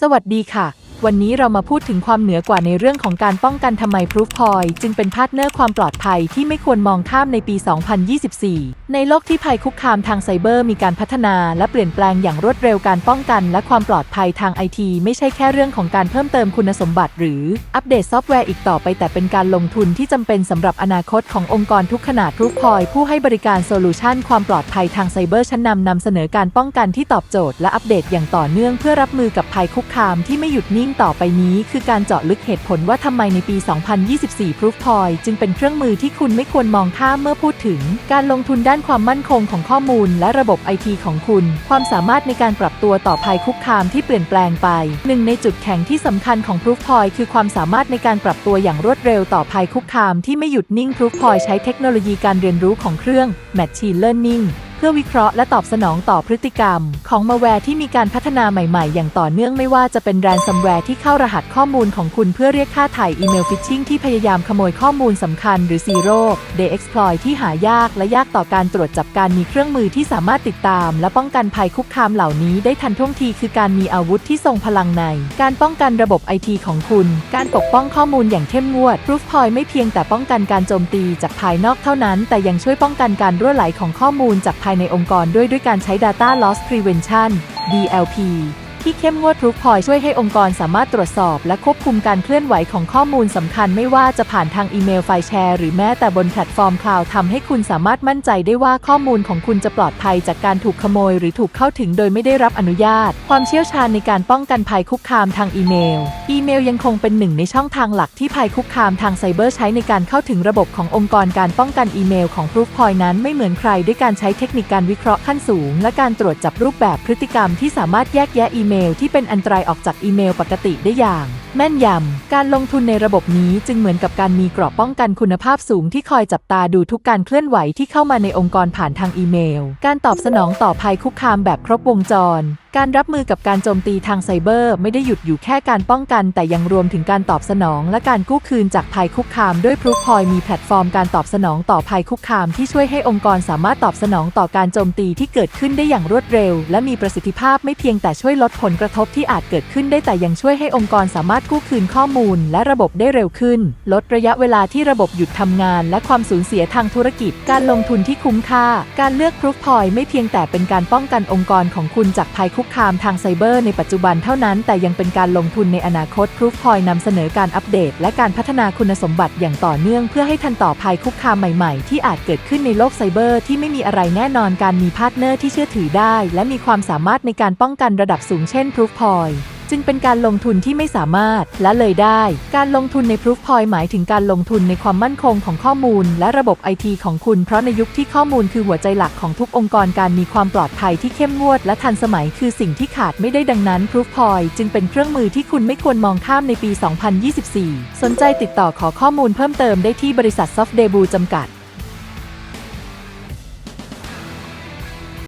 สวัสดีค่ะ วันนี้เรามาพูดถึงความเหนือกว่าในเรื่องของการป้องกันทำไม Proofpoint จึงเป็นพาร์ทเนอร์ความปลอดภัยที่ไม่ควรมองข้ามในปี 2024 ในโลกที่ภัยคุกคามทางไซเบอร์มีการพัฒนาและเปลี่ยนแปลงอย่างรวดเร็วการป้องกันและความปลอดภัยทางไอทีไม่ใช่แค่เรื่องของการเพิ่มเติมคุณสมบัติ หรืออัปเดตซอฟต์แวร์อีกต่อไป แต่เป็นการลงทุนที่จำเป็นสำหรับอนาคตขององค์กรทุกขนาด Proofpoint ผู้ให้บริการโซลูชันความปลอดภัยทางไซเบอร์ชั้นนำนำเสนอการป้องกันที่ตอบโจทย์และอัปเดตอย่างต่อเนื่องเพื่อรับมือกับภัยคุกคามที่ไม่หยุดนิ่งต่อไปนี้คือการเจาะลึกเหตุผลว่าทำไมในปี 2024 Proofpoint จึงเป็นเครื่องมือที่คุณไม่ควรมองข้ามเมื่อพูดถึง การลงทุนด้านความมั่นคงของข้อมูล และระบบไอทีของคุณ ความสามารถในการปรับตัวต่อภัยคุกคามที่เปลี่ยนแปลงไป หนึ่งในจุดแข็งที่สำคัญของ Proofpoint คือความสามารถในการปรับตัวอย่างรวดเร็วต่อภัยคุกคามที่ไม่หยุดนิ่ง Proofpoint ใช้เทคโนโลยีการเรียนรู้ของเครื่อง Machine Learning พื่อวิเคราะห์และตอบสนองต่อพฤติกรรม ของมาแวร์ที่มีการพัฒนาใหม่ๆ อย่างต่อเนื่องไม่ว่าจะเป็นแรนซัมแวร์ที่เข้ารหัสข้อมูลของคุณเพื่อเรียกค่าถ่ายอีเมลฟิชชิงที่พยายามขโมยข้อมูลสำคัญหรือ Zero Day Exploit ที่หายากและยากต่อการตรวจจับการมีเครื่องมือที่สามารถติดตาม และป้องกันภัยคุกคามเหล่านี้ได้ทันท่วงทีคือการมีอาวุธที่ทรงพลังใน การป้องกันระบบไอทีของคุณ การปกป้องข้อมูลอย่างเข้มงวด Proofpoint ไม่เพียงแต่ป้องกันการโจมตีจากภายนอกเท่านั้น แต่ยังช่วยป้องกันการรั่วไหลของข้อมูลจากภายในองค์กรด้วยด้วยการใช้ Data Loss Prevention DLP ที่เข้มงวด Proofpoint ช่วยให้องค์กรสามารถตรวจสอบ และควบคุมการเคลื่อนไหวของข้อมูลสำคัญไม่ว่าจะผ่านทางอีเมลไฟล์แชร์ หรือแม้แต่บนแพลตฟอร์มคลาวด์ทำให้คุณสามารถมั่นใจได้ว่าข้อมูลของคุณจะปลอดภัยจากการถูกขโมย หรือถูกเข้าถึงโดยไม่ได้รับอนุญาต ความเชี่ยวชาญในการป้องกันภัยคุกคามทางอีเมล อีเมลยังคงเป็นหนึ่งในช่องทางหลักที่ภัยคุกคามทางไซเบอร์ใช้ในการเข้าถึงระบบขององค์กรการป้องกันอีเมลของ Proofpoint นั้นไม่เหมือนใครด้วยการใช้เทคนิคการวิเคราะห์ขั้นสูง และการตรวจจับรูปแบบพฤติกรรมที่สามารถแยกแยะอีเมลเมลที่เป็นอันตรายออกจากอีเมลปกติได้อย่างแม่นยำ การลงทุนในระบบนี้จึงเหมือนกับการมีเกราะป้องกันคุณภาพสูงที่คอยจับตาดูทุกการเคลื่อนไหวที่เข้ามาในองค์กรผ่านทางอีเมล การตอบสนองต่อภัยคุกคามแบบครบวงจร การรับมือกับการโจมตีทางไซเบอร์ ไม่ได้หยุดอยู่แค่การป้องกัน แต่ยังรวมถึงการตอบสนอง และการกู้คืนจากภัยคุกคามด้วย Proofpoint มีแพลตฟอร์มการตอบสนองต่อภัยคุกคามที่ช่วยให้องค์กรสามารถตอบสนองต่อการโจมตีที่เกิดขึ้นได้อย่างรวดเร็ว และมีประสิทธิภาพไม่เพียงแต่ช่วยลดผลกระทบที่อาจเกิดขึ้นได้แต่ยังช่วยให้องค์กรสามารถกู้คืนข้อมูลและระบบได้เร็วขึ้น ลดระยะเวลาที่ระบบหยุดทำงาน และความสูญเสียทางธุรกิจ การลงทุนที่คุ้มค่า การเลือก Proofpoint ไม่เพียงแต่เป็นการป้องกันองค์กรของคุณจากภัยคุกคามทางไซเบอร์ในปัจจุบันเท่านั้น แต่ยังเป็นการลงทุนในอนาคต Proofpoint นำเสนอการอัปเดต และการพัฒนาคุณสมบัติอย่างต่อเนื่องเพื่อให้ทันต่อภัยคุกคามใหม่ๆ ที่อาจเกิดขึ้นในโลกไซเบอร์ที่ไม่มีอะไรแน่นอนการมีพาร์ทเนอร์ที่เชื่อถือได้ และมีความสามารถในการป้องกันระดับสูงเช่น Proofpoint จึงเป็นการลงทุนที่ไม่สามารถละเลยได้ การลงทุนใน Proofpoint หมายถึงการลงทุนในความมั่นคงของข้อมูล และระบบไอทีของคุณ เพราะในยุคที่ข้อมูลคือหัวใจหลักของทุกองค์กรการมีความปลอดภัยที่เข้มงวด และทันสมัยคือสิ่งที่ขาดไม่ได้ดังนั้น Proofpoint จึงเป็นเครื่องมือที่คุณไม่ควรมองข้ามในปี 2024 สนใจติดต่อขอข้อมูลเพิ่มเติมได้ที่บริษัท Softdebut จำกัด